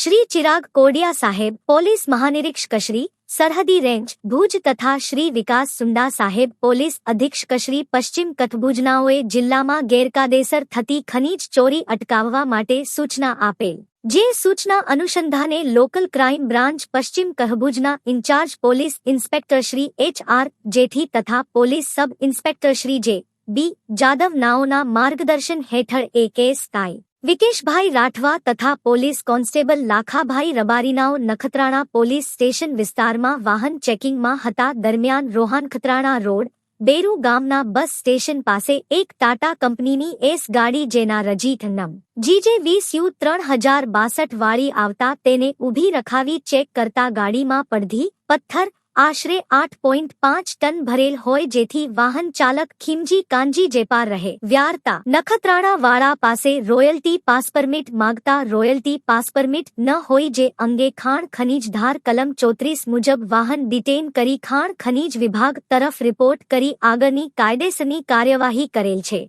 શ્રી ચિરાગ કોડિયા સાહેબ, પોલીસ મહાનિરીક્ષકશ્રી સરહદી રેન્જ ભુજ તથા શ્રી વિકાસ સુંડા સાહેબ, પોલીસ અધિક્ષકશ્રી પશ્ચિમ કથભુજનાઓએ જિલ્લામાં ગેરકાયદેસર થતી ખનીજ ચોરી અટકાવવા માટે સૂચના આપેલ. જે સૂચના અનુસંધાને લોકલ ક્રાઇમ બ્રાન્ચ પશ્ચિમ કહભુજના incharge police inspector Shri H R Jethi તથા પોલીસ સબ ઇન્સ્પેક્ટર શ્રી જે બી જાદવ નાઓના માર્ગદર્શન હેઠળ એ કેસ કાય વિકેશભાઈ રાઠવા તથા પોલીસ કોન્સ્ટેબલ લાખાભાઈ રબારીનાઓ નખત્રાણા પોલીસ સ્ટેશન વિસ્તારમાં વાહન ચેકિંગમાં હતા. દરમિયાન રોહાન ખત્રાણા રોડ, બેરુ ગામના બસ સ્ટેશન પાસે એક ટાટા કંપનીની એસ ગાડી જેના રજીત નમ જીજે વીસ યુ ત્રણ હજાર બાસઠ વાળી આવતા તેને ઊભી રખાવી ચેક કરતા ગાડીમાં પડધી, પથ્થર આશરે આઠ પોઈન્ટ પાંચ ટન ભરેલ હોય જેથી વાહન ચાલક ખીમજી કાંજી જેપાર રહે. વ્યારતા નખત્રાણા વાળા પાસે રોયલ્ટી પાસ પરમિટ માંગતા રોયલ્ટી પાસ પરમિટ ન હોય જે અંગે ખાણ ખનીજ ધાર કલમ ચોત્રીસ મુજબ વાહન ડિટેન કરી ખાણ ખનીજ વિભાગ તરફ રિપોર્ટ કરી આગળની કાયદેસરની કાર્યવાહી કરેલ છે.